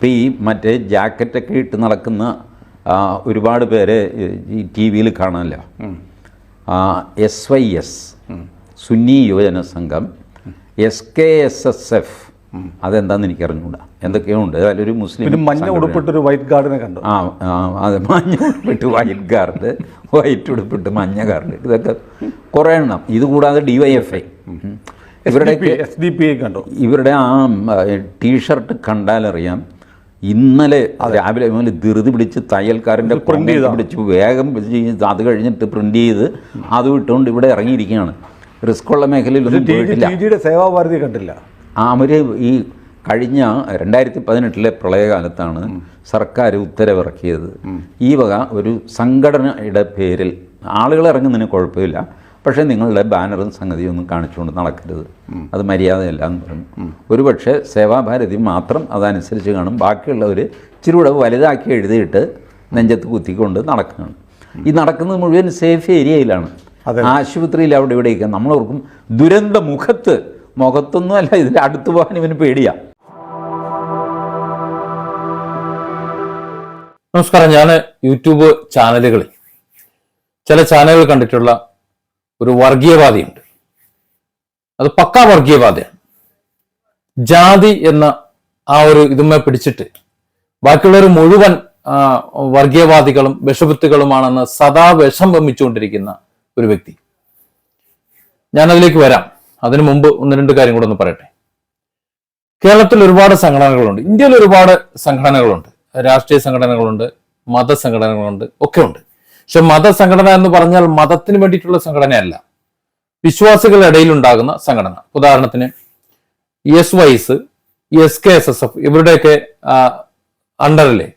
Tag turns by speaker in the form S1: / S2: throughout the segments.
S1: ഇപ്പം ഈ മറ്റേ ജാക്കറ്റൊക്കെ ഇട്ട് നടക്കുന്ന ഒരുപാട് പേര് ഈ ടി വിയിൽ കാണാമല്ലോ S Y S Sunni Yuvajana Sangham S K S S F അതെന്താന്ന് എനിക്ക് അറിഞ്ഞുകൂടാ എന്തൊക്കെയോ ഉണ്ട് അതിലൊരു മുസ്ലിം
S2: മഞ്ഞ. ഉടുപ്പിട്ടൊരു വൈറ്റ് ഗാർഡിനെ കണ്ടു.
S1: ആ ആ, അതെ മഞ്ഞ ഉടുപ്പിട്ട് വൈറ്റ് ഗാർഡ് വൈറ്റ് ഉടുപ്പിട്ട് മഞ്ഞ ഗാർഡ് ഇതൊക്കെ കുറേ എണ്ണം. ഇത് കൂടാതെ ഡി വൈ എഫ് ഐ ഇവരുടെ
S2: എസ് ഡി പി ഐ കണ്ടു.
S1: ഇവരുടെ ആ ടീഷർട്ട് കണ്ടാലറിയാം. ഇന്നലെ രാവിലെ മുതൽ ധൃതി പിടിച്ച്
S2: തയ്യൽക്കാരന്റെ
S1: പ്രിന്റ്
S2: ചെയ്ത്.
S1: പിടിച്ച് വേഗം അത് കഴിഞ്ഞിട്ട് പ്രിന്റ് ചെയ്ത് അത് ഇട്ടുകൊണ്ട് ഇവിടെ ഇറങ്ങിയിരിക്കുകയാണ്. റിസ്ക് ഉള്ള മേഖലയിലൊന്നും പോയിട്ടില്ല.
S2: സേവാഭാരതി കണ്ടില്ല.
S1: അവർ ഈ കഴിഞ്ഞ രണ്ടായിരത്തി പതിനെട്ടിലെ പ്രളയകാലത്താണ് സർക്കാർ ഉത്തരവിറക്കിയത്. ഈ വക ഒരു സംഘടനയുടെ പേരിൽ ആളുകൾ ഇറങ്ങുന്നതിന് കുഴപ്പമില്ല. പക്ഷേ നിങ്ങളുടെ ബാനറും സംഗതിയും ഒന്നും കാണിച്ചുകൊണ്ട് നടക്കരുത്. അത് മര്യാദയല്ല എന്ന് പറഞ്ഞു ഒരുപക്ഷെ സേവാഭാരതി മാത്രം അതനുസരിച്ച് കാണും. ബാക്കിയുള്ളവർ ഇച്ചിരി കൂടെ വലുതാക്കി എഴുതിയിട്ട് നെഞ്ചത്ത് കുത്തിക്കൊണ്ട് നടക്കുകയാണ്. ഈ നടക്കുന്നത് മുഴുവൻ സേഫ് ഏരിയയിലാണ്. ആശുപത്രിയിൽ അവിടെ ഇവിടെയൊക്കെ. നമ്മളോർക്കും ദുരന്ത മുഖത്ത് മുഖത്തൊന്നും അല്ല ഇതിൽ അടുത്ത് പോകാൻ ഇവന് പേടിയാ.
S3: നമസ്കാരം. ഞാൻ യൂട്യൂബ് ചാനലുകളിൽ ചില ചാനലുകൾ കണ്ടിട്ടുള്ള ഒരു വർഗീയവാദിയുണ്ട്. അത് പക്കാ വർഗീയവാദിയാണ്. ജാതി എന്ന ആ ഒരു ഇതുമേ പിടിച്ചിട്ട് ബാക്കിയുള്ളവർ മുഴുവൻ വർഗീയവാദികളും വിഷപുത്തുകളുമാണെന്ന് സദാ വിഷം വമിച്ചുകൊണ്ടിരിക്കുന്ന ഒരു വ്യക്തി. ഞാൻ അതിലേക്ക് വരാം. അതിനു മുമ്പ് ഒന്ന് രണ്ട് കാര്യം കൂടെ ഒന്ന് പറയട്ടെ. കേരളത്തിൽ ഒരുപാട് സംഘടനകളുണ്ട്. ഇന്ത്യയിൽ ഒരുപാട് സംഘടനകളുണ്ട്. രാഷ്ട്രീയ സംഘടനകളുണ്ട് മതസംഘടനകളുണ്ട് ഒക്കെ ഉണ്ട് പക്ഷെ മതസംഘടന എന്ന് പറഞ്ഞാൽ മതത്തിന് വേണ്ടിയിട്ടുള്ള സംഘടനയല്ല. വിശ്വാസികളുടെ ഇടയിൽ ഉണ്ടാകുന്ന സംഘടന. ഉദാഹരണത്തിന് S Y S S K S S F ഇവരുടെയൊക്കെ അണ്ടറിലെ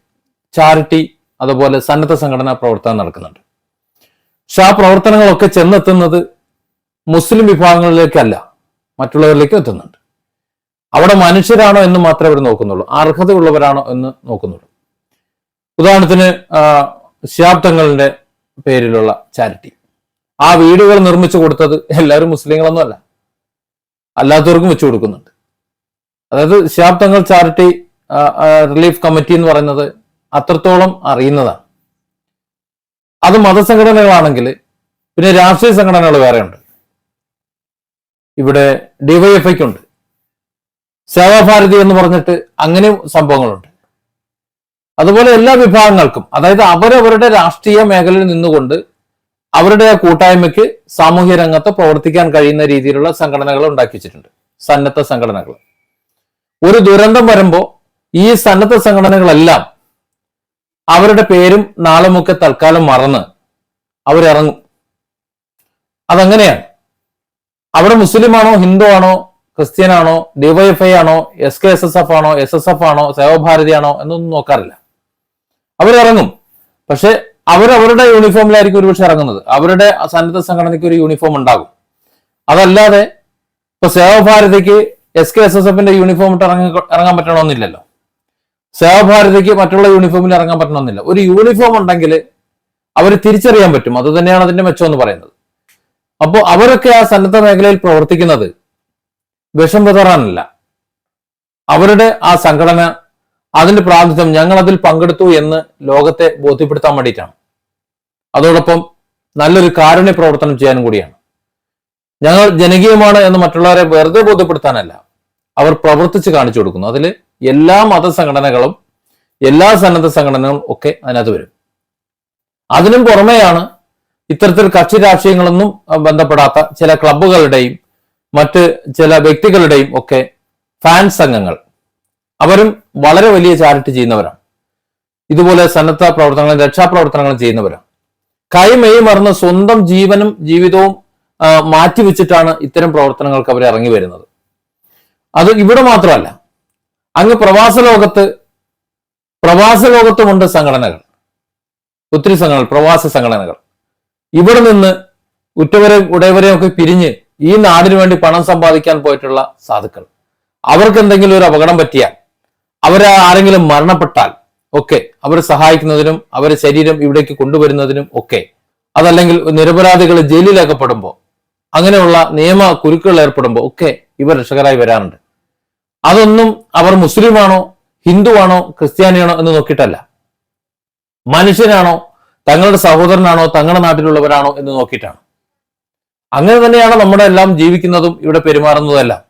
S3: ചാരിറ്റി അതുപോലെ സന്നദ്ധ സംഘടനാ പ്രവർത്തനം നടക്കുന്നുണ്ട്. പക്ഷെ ആ പ്രവർത്തനങ്ങളൊക്കെ ചെന്നെത്തുന്നത് മുസ്ലിം വിഭാഗങ്ങളിലേക്കല്ല മറ്റുള്ളവരിലേക്കും എത്തുന്നുണ്ട്. അവിടെ മനുഷ്യരാണോ എന്ന് മാത്രമേ അവർ നോക്കുന്നുള്ളൂ. അർഹതയുള്ളവരാണോ എന്ന് നോക്കുന്നുള്ളൂ. ഉദാഹരണത്തിന് തങ്ങളുടെ പേരിലുള്ള ചാരിറ്റി. ആ വീടുകൾ നിർമ്മിച്ചു കൊടുത്തത് എല്ലാവരും മുസ്ലിങ്ങളൊന്നുമല്ല. അല്ലാത്തവർക്കും വെച്ചു കൊടുക്കുന്നുണ്ട്. അതായത് ഷാബ് തങ്ങൾ ചാരിറ്റി റിലീഫ് കമ്മിറ്റി എന്ന് പറയുന്നത് അത്രത്തോളം അറിയുന്നതാണ്. അത് മതസംഘടനകളാണെങ്കിൽ പിന്നെ രാഷ്ട്രീയ സംഘടനകൾ വേറെയുണ്ട്. ഇവിടെ ഡിവൈഎഫ്ഐക്കുണ്ട്. സേവാഭാരതി എന്ന് പറഞ്ഞിട്ട് അങ്ങനെയും സംഭവങ്ങളുണ്ട്. അതുപോലെ എല്ലാ വിഭാഗങ്ങൾക്കും അതായത് അവരവരുടെ രാഷ്ട്രീയ മേഖലയിൽ നിന്നുകൊണ്ട് അവരുടെ കൂട്ടായ്മയ്ക്ക് സാമൂഹ്യ രംഗത്ത് പ്രവർത്തിക്കാൻ കഴിയുന്ന രീതിയിലുള്ള സംഘടനകൾ ഉണ്ടാക്കി വെച്ചിട്ടുണ്ട് സന്നദ്ധ സംഘടനകൾ. ഒരു ദുരന്തം വരുമ്പോൾ ഈ സന്നദ്ധ സംഘടനകളെല്ലാം അവരുടെ പേരും നാളുമൊക്കെ തൽക്കാലം മറന്ന് അവരിറങ്ങും. അതങ്ങനെയാണ്. അവിടെ മുസ്ലിമാണോ ഹിന്ദു ആണോ ക്രിസ്ത്യൻ ആണോ ഡിവൈഎഫ്ഐ ആണോ S K S S F ആണോ എസ് എസ് എഫ് ആണോ സേവഭാരതി ആണോ എന്നൊന്നും നോക്കാറില്ല. അവരിറങ്ങും പക്ഷെ അവരവരുടെ യൂണിഫോമിലായിരിക്കും ഒരുപക്ഷെ ഇറങ്ങുന്നത്. അവരുടെ സന്നദ്ധ സംഘടനയ്ക്ക് ഒരു യൂണിഫോം ഉണ്ടാകും. അതല്ലാതെ ഇപ്പൊ സേവഭാരതിക്ക് എസ് കെ എസ് എസ് എഫിന്റെ യൂണിഫോം ഇട്ട് ഇറങ്ങി ഇറങ്ങാൻ പറ്റണമെന്നില്ലല്ലോ. സേവഭാരതിക്ക് മറ്റുള്ള യൂണിഫോമിൽ ഇറങ്ങാൻ പറ്റണമെന്നില്ല. ഒരു യൂണിഫോം ഉണ്ടെങ്കിൽ അവർ തിരിച്ചറിയാൻ പറ്റും. അത് തന്നെയാണ് അതിന്റെ മെച്ചം എന്ന് പറയുന്നത്. അപ്പോൾ അവരൊക്കെ ആ സന്നദ്ധ മേഖലയിൽ പ്രവർത്തിക്കുന്നത് വിഷം വിതറാനല്ല അവരുടെ ആ സംഘടന അതിന്റെ പ്രാതിനിധ്യം ഞങ്ങൾ അതിൽ പങ്കെടുത്തു എന്ന് ലോകത്തെ ബോധ്യപ്പെടുത്താൻ വേണ്ടിയിട്ടാണ്. അതോടൊപ്പം നല്ലൊരു കാരുണ്യ പ്രവർത്തനം ചെയ്യാനും കൂടിയാണ്. ഞങ്ങൾ ജനകീയമാണ് എന്ന് മറ്റുള്ളവരെ വെറുതെ ബോധ്യപ്പെടുത്താനല്ല അവർ പ്രവർത്തിച്ച് കാണിച്ചു കൊടുക്കുന്നു. അതിൽ എല്ലാ മതസംഘടനകളും എല്ലാ സന്നദ്ധ സംഘടനകളും ഒക്കെ അതിനകത്ത് വരും. അതിനും പുറമെയാണ് ഇത്തരത്തിൽ കക്ഷി രാഷ്ട്രീയങ്ങളൊന്നും ബന്ധപ്പെടാത്ത ചില ക്ലബ്ബുകളുടെയും മറ്റ് ചില വ്യക്തികളുടെയും ഒക്കെ ഫാൻ സംഘങ്ങൾ അവരും വളരെ വലിയ ചാരിറ്റി ചെയ്യുന്നവരാണ്. ഇതുപോലെ സന്നദ്ധ പ്രവർത്തനങ്ങളും രക്ഷാപ്രവർത്തനങ്ങളും ചെയ്യുന്നവരാണ്. കൈമെയ് മറന്ന് സ്വന്തം ജീവനും ജീവിതവും മാറ്റിവെച്ചിട്ടാണ് ഇത്തരം പ്രവർത്തനങ്ങൾക്ക് അവർ ഇറങ്ങി വരുന്നത്. അത് ഇവിടെ മാത്രമല്ല അങ്ങ് പ്രവാസ ലോകത്ത് പ്രവാസ ലോകത്തുമുണ്ട് സംഘടനകൾ. ഒത്തിരി സംഘടനകൾ പ്രവാസ സംഘടനകൾ. ഇവിടെ നിന്ന് ഉറ്റവരെയും ഉടയവരെയും ഒക്കെ പിരിഞ്ഞ് ഈ നാടിനു വേണ്ടി പണം സമ്പാദിക്കാൻ പോയിട്ടുള്ള സാധുക്കൾ. അവർക്ക് എന്തെങ്കിലും ഒരു അപകടം പറ്റിയാൽ അവരെ ആരെങ്കിലും മരണപ്പെട്ടാൽ ഒക്കെ അവരെ സഹായിക്കുന്നതിനും അവരെ ശരീരം ഇവിടേക്ക് കൊണ്ടുവരുന്നതിനും ഒക്കെ അതല്ലെങ്കിൽ നിരപരാധികൾ ജയിലിലാക്കപ്പെടുമ്പോൾ അങ്ങനെയുള്ള നിയമ കുരുക്കുകൾ ഏർപ്പെടുമ്പോൾ ഒക്കെ ഇവർ രക്ഷകരായി വരാറുണ്ട്. അതൊന്നും അവർ മുസ്ലിമാണോ ഹിന്ദുവാണോ ക്രിസ്ത്യാനിയാണോ എന്ന് നോക്കിയിട്ടല്ല. മനുഷ്യനാണോ തങ്ങളുടെ സഹോദരനാണോ തങ്ങളുടെ നാട്ടിലുള്ളവരാണോ എന്ന് നോക്കിയിട്ടാണ്. അങ്ങനെ തന്നെയാണ് നമ്മുടെ എല്ലാം ജീവിക്കുന്നതും ഇവിടെ പെരുമാറുന്നതെല്ലാം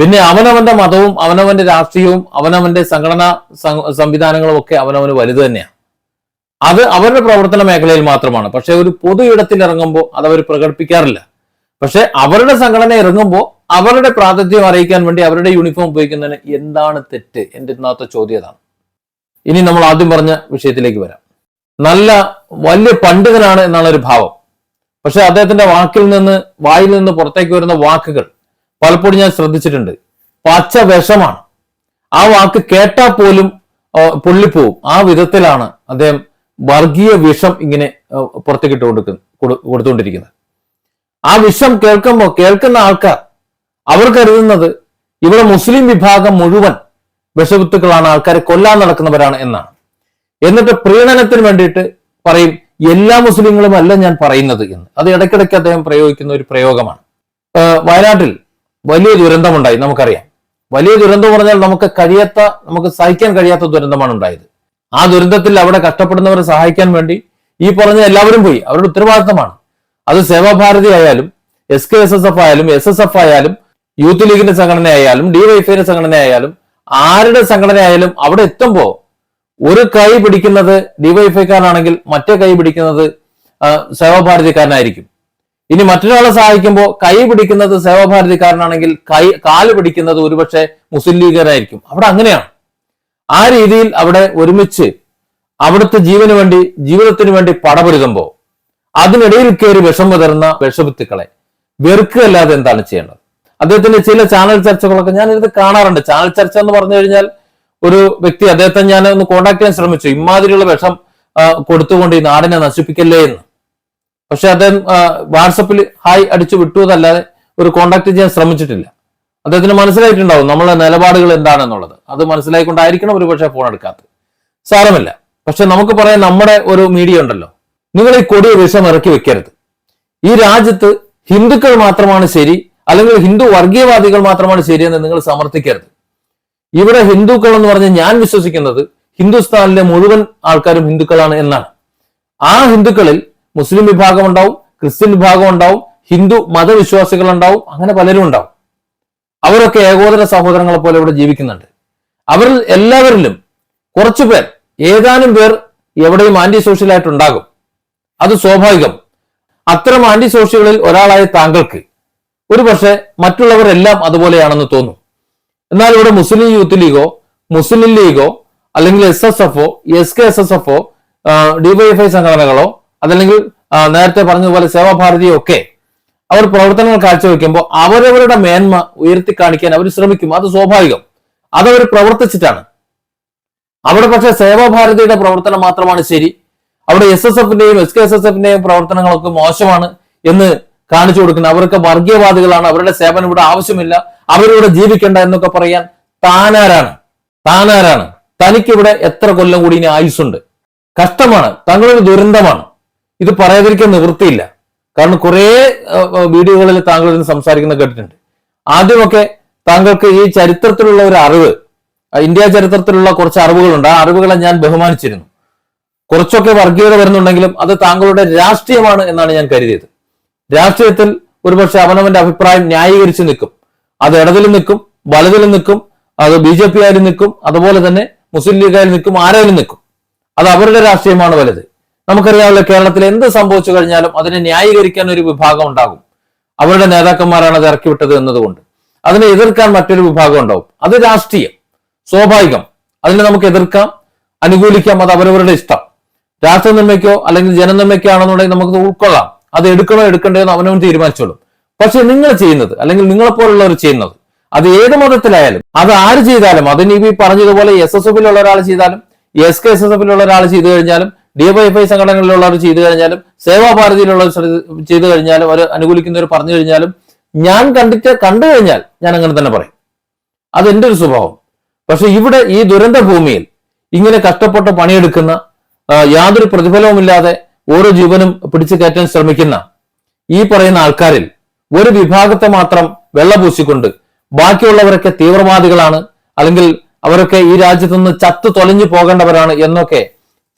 S3: പിന്നെ അവനവന്റെ മതവും അവനവന്റെ രാഷ്ട്രീയവും അവനവന്റെ സംഘടനാ സംവിധാനങ്ങളും ഒക്കെ അവനവന് വലുത് തന്നെയാണ് അത് അവരുടെ പ്രവർത്തന മേഖലയിൽ മാത്രമാണ്. പക്ഷെ ഒരു പൊതു ഇടത്തിൽ ഇറങ്ങുമ്പോൾ അത് അവർ പ്രകടിപ്പിക്കാറില്ല. പക്ഷെ അവരുടെ സംഘടന ഇറങ്ങുമ്പോൾ അവരുടെ പ്രാതിനിധ്യം അറിയിക്കാൻ വേണ്ടി അവരുടെ യൂണിഫോം ഉപയോഗിക്കുന്നതിന് എന്താണ് തെറ്റ് എന്റെ ഇന്നത്തെ ചോദ്യതാണ് ഇനി നമ്മൾ ആദ്യം പറഞ്ഞ വിഷയത്തിലേക്ക് വരാം. നല്ല വലിയ പണ്ഡിതനാണ് എന്നാണ് ഒരു ഭാവം. പക്ഷെ അദ്ദേഹത്തിന്റെ വാക്കിൽ നിന്ന് വായിൽ നിന്ന് പുറത്തേക്ക് വരുന്ന വാക്കുകൾ പലപ്പോഴും ഞാൻ ശ്രദ്ധിച്ചിട്ടുണ്ട്. പച്ച വിഷമാണ്. ആ വാക്ക് കേട്ടാൽ പോലും പൊള്ളിപ്പോവും. ആ വിധത്തിലാണ് അദ്ദേഹം വർഗീയ വിഷം ഇങ്ങനെ ആ, പുറത്തേക്ക് ഇട്ട് കൊടുക്കുന്ന കൊടുത്തുകൊണ്ടിരിക്കുന്നത്. ആ വിഷം കേൾക്കുമ്പോൾ കേൾക്കുന്ന ആൾക്കാർ അവർ കരുതുന്നത് ഇവിടെ മുസ്ലിം വിഭാഗം മുഴുവൻ വിഷവിത്തുക്കളാണ് ആൾക്കാരെ കൊല്ലാൻ നടക്കുന്നവരാണ് എന്നാണ്. എന്നിട്ട് പ്രീണനത്തിന് വേണ്ടിയിട്ട് പറയും എല്ലാ മുസ്ലിങ്ങളും അല്ല ഞാൻ പറയുന്നത് എന്ന്. അത് ഇടയ്ക്കിടയ്ക്ക് അദ്ദേഹം പ്രയോഗിക്കുന്ന ഒരു പ്രയോഗമാണ്. വയനാട്ടിൽ വലിയ ദുരന്തമുണ്ടായി നമുക്കറിയാം. വലിയ ദുരന്തം പറഞ്ഞാൽ നമുക്ക് കഴിയാത്ത നമുക്ക് സഹിക്കാൻ കഴിയാത്ത ദുരന്തമാണ് ഉണ്ടായത്. ആ ദുരന്തത്തിൽ അവിടെ കഷ്ടപ്പെടുന്നവരെ സഹായിക്കാൻ വേണ്ടി ഈ പറഞ്ഞ എല്ലാവരും പോയി. അവരുടെ ഉത്തരവാദിത്തമാണ്. അത് സേവാഭാരതി ആയാലും S K S S F ആയാലും എസ് എസ് എഫ് ആയാലും യൂത്ത് ലീഗിന്റെ സംഘടന ആയാലും ഡിവൈഫൈയുടെ സംഘടന ആയാലും ആരുടെ സംഘടന ആയാലും അവിടെ എത്തുമ്പോൾ ഒരു കൈ പിടിക്കുന്നത് ഡിവൈഫൈക്കാരനാണെങ്കിൽ മറ്റേ കൈ പിടിക്കുന്നത് സേവാഭാരതിക്കാരനായിരിക്കും. ഇനി മറ്റൊരാളെ സഹായിക്കുമ്പോൾ കൈ പിടിക്കുന്നത് സേവാഭാരതിക്കാരനാണെങ്കിൽ കൈ കാൽ പിടിക്കുന്നത് ഒരുപക്ഷെ മുസ്ലിം ലീഗരായിരിക്കും അവിടെ അങ്ങനെയാണ്. ആ രീതിയിൽ അവിടെ ഒരുമിച്ച് അവിടുത്തെ ജീവന് വേണ്ടി ജീവിതത്തിന് വേണ്ടി പടപൊരുതുമ്പോൾ അതിനിടയിൽ കയറി വിഷം വിതറുന്ന വിഷവിത്തുക്കളെ വെറുക്കുകയല്ലാതെ എന്താണ് ചെയ്യേണ്ടത്? അദ്ദേഹത്തിന്റെ ചില ചാനൽ ചർച്ചകളൊക്കെ ഞാൻ ഇത് കാണാറുണ്ട്. ചാനൽ ചർച്ച എന്ന് പറഞ്ഞു കഴിഞ്ഞാൽ ഒരു വ്യക്തി അദ്ദേഹത്തെ ഞാൻ ഒന്ന് കോണ്ടാക്ട് ചെയ്യാൻ ശ്രമിച്ചു. ഇമാതിരിയുള്ള വിഷം കൊടുത്തുകൊണ്ട് ഈ നാടിനെ നശിപ്പിക്കല്ലേ എന്ന്. പക്ഷെ അദ്ദേഹം വാട്സപ്പിൽ ഹായ് അടിച്ചു വിട്ടു എന്നല്ലാതെ ഒരു കോണ്ടാക്ട് ചെയ്യാൻ ശ്രമിച്ചിട്ടില്ല. അദ്ദേഹത്തിന് മനസ്സിലായിട്ടുണ്ടാവും നമ്മളെ നിലപാടുകൾ എന്താണെന്നുള്ളത്. അത് മനസ്സിലായിക്കൊണ്ടായിരിക്കണം ഒരു പക്ഷേ ഫോൺ എടുക്കാത്തത്. സാരമില്ല. പക്ഷെ നമുക്ക് പറയാൻ നമ്മുടെ ഒരു മീഡിയ ഉണ്ടല്ലോ. നിങ്ങൾ ഈ കൊടിയ വിഷം ഇറക്കി വെക്കരുത്. ഈ രാജ്യത്ത് ഹിന്ദുക്കൾ മാത്രമാണ് ശരി അല്ലെങ്കിൽ ഹിന്ദു വർഗീയവാദികൾ മാത്രമാണ് ശരിയെന്ന് നിങ്ങൾ സമർത്ഥിക്കരുത്. ഇവിടെ ഹിന്ദുക്കൾ എന്ന് പറഞ്ഞ് ഞാൻ വിശ്വസിക്കുന്നത് ഹിന്ദുസ്ഥാനിലെ മുഴുവൻ ആൾക്കാരും ഹിന്ദുക്കളാണ് എന്നാണ്. ആ ഹിന്ദുക്കളിൽ മുസ്ലിം വിഭാഗം ഉണ്ടാവും ക്രിസ്ത്യൻ വിഭാഗം ഉണ്ടാവും ഹിന്ദു മതവിശ്വാസികൾ ഉണ്ടാവും അങ്ങനെ പലരും ഉണ്ടാവും. അവരൊക്കെ ഏകോദര സഹോദരങ്ങളെ പോലെ ഇവിടെ ജീവിക്കുന്നുണ്ട്. അവരിൽ എല്ലാവരിലും കുറച്ചു പേർ ഏതാനും പേർ എവിടെയും ആന്റി സോഷ്യൽ ആയിട്ടുണ്ടാകും അത് സ്വാഭാവികം. അത്തരം ആന്റി സോഷ്യലുകളിൽ ഒരാളായ താങ്കൾക്ക് ഒരു പക്ഷേ മറ്റുള്ളവരെല്ലാം അതുപോലെയാണെന്ന് തോന്നും. എന്നാൽ ഇവിടെ മുസ്ലിം യൂത്ത് ലീഗോ മുസ്ലിം ലീഗോ അല്ലെങ്കിൽ എസ് എസ് എഫോ എസ് കെ എസ് എസ് എഫോ ഡിവൈഎഫ്ഐ സംഘടനകളോ അതല്ലെങ്കിൽ നേരത്തെ പറഞ്ഞതുപോലെ സേവാഭാരതിയോ ഒക്കെ അവർ പ്രവർത്തനങ്ങൾ കാഴ്ചവെക്കുമ്പോൾ അവരവരുടെ മേന്മ ഉയർത്തി കാണിക്കാൻ അവർ ശ്രമിക്കും. അത് സ്വാഭാവികം. അതവർ പ്രവർത്തിച്ചിട്ടാണ്. അവിടെ പക്ഷേ സേവാഭാരതിയുടെ പ്രവർത്തനം മാത്രമാണ് ശരി. അവിടെ എസ് എസ് എഫിന്റെയും എസ് കെ എസ് എസ് എഫിന്റെയും പ്രവർത്തനങ്ങളൊക്കെ മോശമാണ് എന്ന് കാണിച്ചു കൊടുക്കുന്ന അവർക്ക് വർഗീയവാദികളാണ്. അവരുടെ സേവനം ഇവിടെ ആവശ്യമില്ല. അവരിവിടെ ജീവിക്കേണ്ട എന്നൊക്കെ പറയാൻ താനാരാണ്. താനാരാണ്. തനിക്കിവിടെ എത്ര കൊല്ലം കൂടി ഇനി ആയുസ്സുണ്ട്. കഷ്ടമാണ്. തങ്ങളൊരു ദുരന്തമാണ്. ഇത് പറയാതിരിക്കാൻ നിവൃത്തിയില്ല. കാരണം കുറേ വീഡിയോകളിൽ താങ്കൾ ഇതിന് സംസാരിക്കുന്ന കേട്ടിട്ടുണ്ട്. ആദ്യമൊക്കെ താങ്കൾക്ക് ഈ ചരിത്രത്തിലുള്ള ഒരു അറിവ് ഇന്ത്യ ചരിത്രത്തിലുള്ള കുറച്ച് അറിവുകളുണ്ട്. ആ അറിവുകളെ ഞാൻ ബഹുമാനിച്ചിരുന്നു. കുറച്ചൊക്കെ വർഗീയത വരുന്നുണ്ടെങ്കിലും അത് താങ്കളുടെ രാഷ്ട്രീയമാണ് എന്നാണ് ഞാൻ കരുതിയത്. രാഷ്ട്രീയത്തിൽ ഒരുപക്ഷെ അവനവന്റെ അഭിപ്രായം ന്യായീകരിച്ച് നിൽക്കും. അത് ഇടതിലും നിൽക്കും വലതിലും നിൽക്കും അത് ബി ജെ പി ആയാലും നിൽക്കും അതുപോലെ തന്നെ മുസ്ലിം ലീഗായാലും നിൽക്കും ആരായാലും നിൽക്കും. അത് അവരുടെ രാഷ്ട്രീയമാണ് വലുത്. നമുക്കറിയാമല്ലോ കേരളത്തിൽ എന്ത് സംഭവിച്ചു കഴിഞ്ഞാലും അതിനെ ന്യായീകരിക്കാൻ ഒരു വിഭാഗം ഉണ്ടാകും. അവരുടെ നേതാക്കന്മാരാണ് അത് ഇറക്കി വിട്ടത് എന്നതുകൊണ്ട്. അതിനെ എതിർക്കാൻ മറ്റൊരു വിഭാഗം ഉണ്ടാവും. അത് രാഷ്ട്രീയം. സ്വാഭാവികം. അതിനെ നമുക്ക് എതിർക്കാം അനുകൂലിക്കാം അത് അവരവരുടെ ഇഷ്ടം. രാഷ്ട്ര നന്മയ്ക്കോ അല്ലെങ്കിൽ ജനനന്മയ്ക്കോ ആണെന്നുണ്ടെങ്കിൽ നമുക്ക് ഉൾക്കൊള്ളാം. അത് എടുക്കണോ എടുക്കണ്ടോ എന്ന് അവനവൻ തീരുമാനിച്ചോളും. പക്ഷെ നിങ്ങൾ ചെയ്യുന്നത് അല്ലെങ്കിൽ നിങ്ങളെപ്പോലുള്ളവർ ചെയ്യുന്നത് അത് ഏത് മതത്തിലായാലും അത് ആര് ചെയ്താലും അതിന് പറഞ്ഞതുപോലെ എസ് എസ് എഫിലുള്ള ഒരാൾ ചെയ്താലും എസ് കെ എസ് എസ് എഫിലുള്ള ഒരാൾ ചെയ്തു കഴിഞ്ഞാലും ഡിവൈഎഫ്ഐ സംഘടനകളിലുള്ളവർ ചെയ്തു കഴിഞ്ഞാലും സേവാഭാരതിയിലുള്ളവർ ചെയ്തു കഴിഞ്ഞാലും അവർ അനുകൂലിക്കുന്നവർ പറഞ്ഞു കഴിഞ്ഞാലും ഞാൻ കണ്ടിട്ട് കണ്ടു കഴിഞ്ഞാൽ ഞാൻ അങ്ങനെ തന്നെ പറയും. അത് എന്റെ ഒരു സ്വഭാവം. പക്ഷെ ഇവിടെ ഈ ദുരന്ത ഭൂമിയിൽ ഇങ്ങനെ കഷ്ടപ്പെട്ട് പണിയെടുക്കുന്ന യാതൊരു പ്രതിഫലവുമില്ലാതെ ഓരോ ജീവനും പിടിച്ചു കയറ്റാൻ ശ്രമിക്കുന്ന ഈ പറയുന്ന ആൾക്കാരിൽ ഒരു വിഭാഗത്തെ മാത്രം വെള്ളപൂശിക്കൊണ്ട് ബാക്കിയുള്ളവരൊക്കെ തീവ്രവാദികളാണ് അല്ലെങ്കിൽ അവരൊക്കെ ഈ രാജ്യത്തുനിന്ന് ചത്തു തൊലഞ്ഞു പോകേണ്ടവരാണ് എന്നൊക്കെ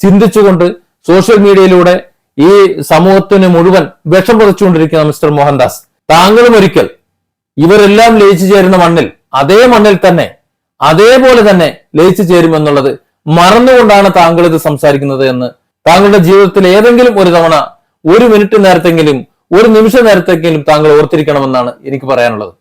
S3: ചിന്തിച്ചുകൊണ്ട് സോഷ്യൽ മീഡിയയിലൂടെ ഈ സമൂഹത്തിന് മുഴുവൻ വിഷം പറിച്ചുകൊണ്ടിരിക്കുന്ന മിസ്റ്റർ മോഹൻദാസ്. താങ്കളും ഒരിക്കൽ ഇവരെല്ലാം ലയിച്ചു ചേരുന്ന മണ്ണിൽ അതേ മണ്ണിൽ തന്നെ അതേപോലെ തന്നെ ലയിച്ചു ചേരുമെന്നുള്ളത് മറന്നുകൊണ്ടാണ് താങ്കൾ ഇത് സംസാരിക്കുന്നത് എന്ന്. താങ്കളുടെ ജീവിതത്തിൽ ഏതെങ്കിലും ഒരു തവണ ഒരു മിനിറ്റ് നേരത്തെങ്കിലും ഒരു നിമിഷ നേരത്തെങ്കിലും താങ്കൾ ഓർത്തിരിക്കണമെന്നാണ് എനിക്ക് പറയാനുള്ളത്.